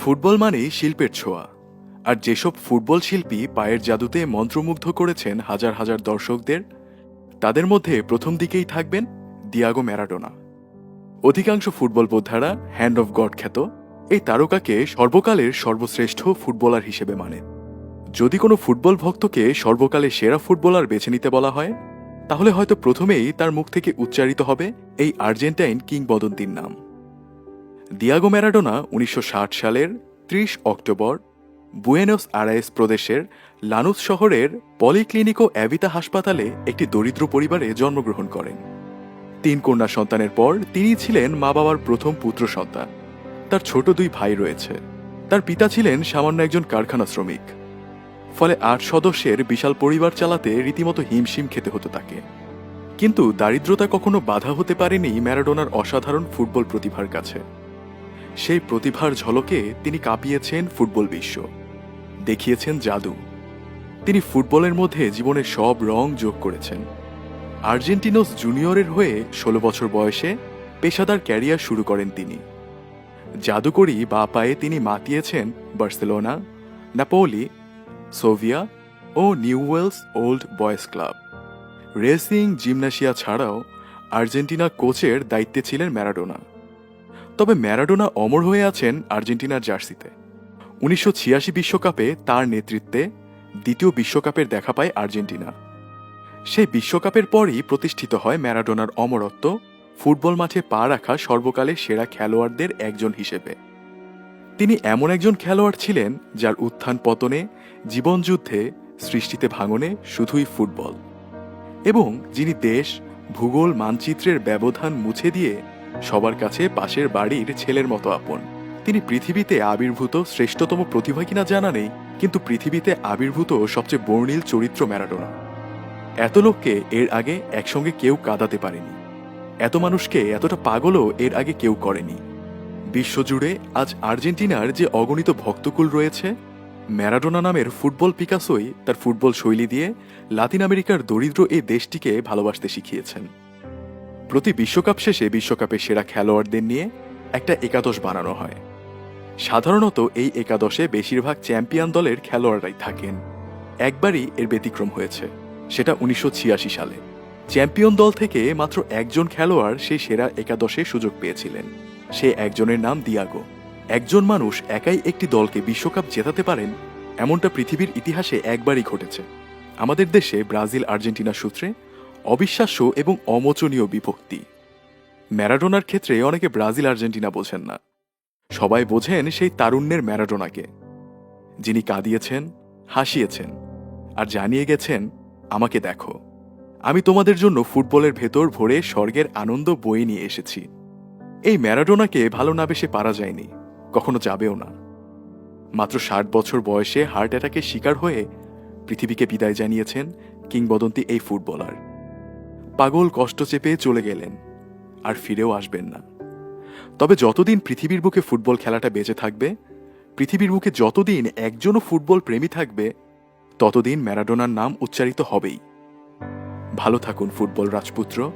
Football মানেই শিল্পের ছোঁয়া। আর যেসব ফুটবল শিল্পী পায়ের জাদুতে মন্ত্রমুগ্ধ করেছেন হাজার হাজার দর্শকদের, তাদের মধ্যে প্রথম দিকেই থাকবেন দিয়াগো ম্যারাডোনা। অধিকাংশ ফুটবল বোদ্ধারা হ্যান্ড অফ গড খ্যাত। এই তারকাকে সর্বকালের সর্বশ্রেষ্ঠ ফুটবলার হিসেবে মানে। যদি কোনো ফুটবল ভক্তকে সর্বকালের সেরা ফুটবলার বেছে নিতে বলা হয়, তাহলে হয়তো প্রথমেই তার মুখ থেকে উচ্চারিত হবে এই আর্জেন্টাইন কিংবদন্তির নাম। দিয়াগো ম্যারাডোনা উনিশশো ষাট সালের ত্রিশ অক্টোবর বুয়েনোস আরায়েস প্রদেশের লানুস শহরের পলিক্লিনিকো অ্যাভিতা হাসপাতালে একটি দরিদ্র পরিবারে জন্মগ্রহণ করেন। তিন কন্যা সন্তানের পর তিনি ছিলেন মা বাবার প্রথম পুত্র সন্তান। তার ছোট দুই ভাই রয়েছে। তার পিতা ছিলেন সামান্য একজন কারখানা শ্রমিক। ফলে আট সদস্যের বিশাল পরিবার চালাতে রীতিমতো হিমশিম খেতে হতো তাকে। কিন্তু দারিদ্রতা কখনো বাধা হতে পারেনি ম্যারাডোনার অসাধারণ ফুটবল প্রতিভার কাছে। সেই প্রতিভার ঝলকে তিনি কাঁপিয়েছেন ফুটবল বিশ্ব। দেখিয়েছেন জাদু। তিনি ফুটবলের মধ্যে জীবনের সব রং যোগ করেছেন। আর্জেন্টিনোস জুনিয়রের হয়ে ষোলো বছর বয়সে পেশাদার ক্যারিয়ার শুরু করেন তিনি। জাদুকরি বা পায়ে তিনি মাতিয়েছেন বার্সেলোনা, নাপোলি, সোভিয়া ও Newell's Old Boys club. Racing Gimnasia ছাড়াও আর্জেন্টিনা কোচের দায়িত্বে ছিলেন ম্যারাডোনা। তবে ম্যারাডোনা অমর হয়ে আছেন আর্জেন্টিনার জার্সিতে। উনিশশো বিশ্বকাপে তার নেতৃত্বে দ্বিতীয় বিশ্বকাপের দেখা পায় আর্জেন্টিনা। সেই বিশ্বকাপের পরই প্রতিষ্ঠিত হয় ম্যারাডোনার অমরত্ব, ফুটবল মাঠে পা রাখা সর্বকালের সেরা খেলোয়াড়দের একজন হিসেবে। তিনি এমন একজন খেলোয়াড় ছিলেন যার উত্থান পতনে জীবনযুদ্ধে সৃষ্টিতে ভাঙনে শুধুই ফুটবল। এবং যিনি দেশ, ভূগোল, মানচিত্রের ব্যবধান মুছে দিয়ে সবার কাছে পাশের বাড়ির ছেলের মতো আপন। তিনি পৃথিবীতে আবির্ভূত শ্রেষ্ঠতম প্রতিভা কিনা জানা নেই, কিন্তু পৃথিবীতে আবির্ভূত সবচেয়ে বর্ণিল চরিত্র ম্যারাডোনা। এত লোককে এর আগে একসঙ্গে কেউ কাঁদাতে পারেনি। এত মানুষকে এতটা পাগলও এর আগে কেউ করেনি। বিশ্বজুড়ে আজ আর্জেন্টিনার যে অগণিত ভক্তকুল রয়েছে, ম্যারাডোনা নামের ফুটবল পিকাসোই তার ফুটবল শৈলী দিয়ে লাতিন আমেরিকার দরিদ্র এই দেশটিকে ভালোবাসতে শিখিয়েছেন। প্রতি বিশ্বকাপ শেষে বিশ্বকাপের সেরা খেলোয়াড়দের নিয়ে একটা একাদশ বানানো হয়। সাধারণত এই একাদশে বেশিরভাগ চ্যাম্পিয়ন দলের খেলোয়াড়রাই থাকেন। একবারই এর ব্যতিক্রম হয়েছে, সেটা উনিশশো ছিয়াশি সালে। চ্যাম্পিয়ন দল থেকে মাত্র একজন খেলোয়াড় সেই সেরা একাদশে সুযোগ পেয়েছিলেন। সে একজনের নাম দিয়াগো। একজন মানুষ একাই একটি দলকে বিশ্বকাপ জেতাতে পারেন, এমনটা পৃথিবীর ইতিহাসে একবারই ঘটেছে। আমাদের দেশে ব্রাজিল আর্জেন্টিনা সূত্রে অবিশ্বাস্য এবং অমোচনীয় বিভক্তি। ম্যারাডোনার ক্ষেত্রে অনেকে ব্রাজিল আর্জেন্টিনা বোঝেন না। সবাই বোঝেন সেই তারুণ্যের ম্যারাডোনাকে। যিনি কাঁদিয়েছেন, হাসিয়েছেন আর জানিয়ে গেছেন, আমাকে দেখো। আমি তোমাদের জন্য ফুটবলের ভেতর ভরে স্বর্গের আনন্দ বয়ে নিয়ে এসেছি। এই ম্যারাডোনাকে ভালো না বেশে পারা যায়নি, কখনো যাবেও না। মাত্র ষাট বছর বয়সে হার্ট অ্যাটাকের শিকার হয়ে পৃথিবীকে বিদায় জানিয়েছেন কিংবদন্তি এই ফুটবলার। পাগল কষ্ট চেপে চলে গেলেন আর ফিরেও আসবেন না। তবে যতদিন পৃথিবীর বুকে ফুটবল খেলাটা বেঁচে থাকবে, পৃথিবীর বুকে যতদিন একজনও ফুটবল প্রেমী থাকবে, ততদিন ম্যারাডোনার নাম উচ্চারিত হবেই। ভালো থাকুন ফুটবল রাজপুত্র।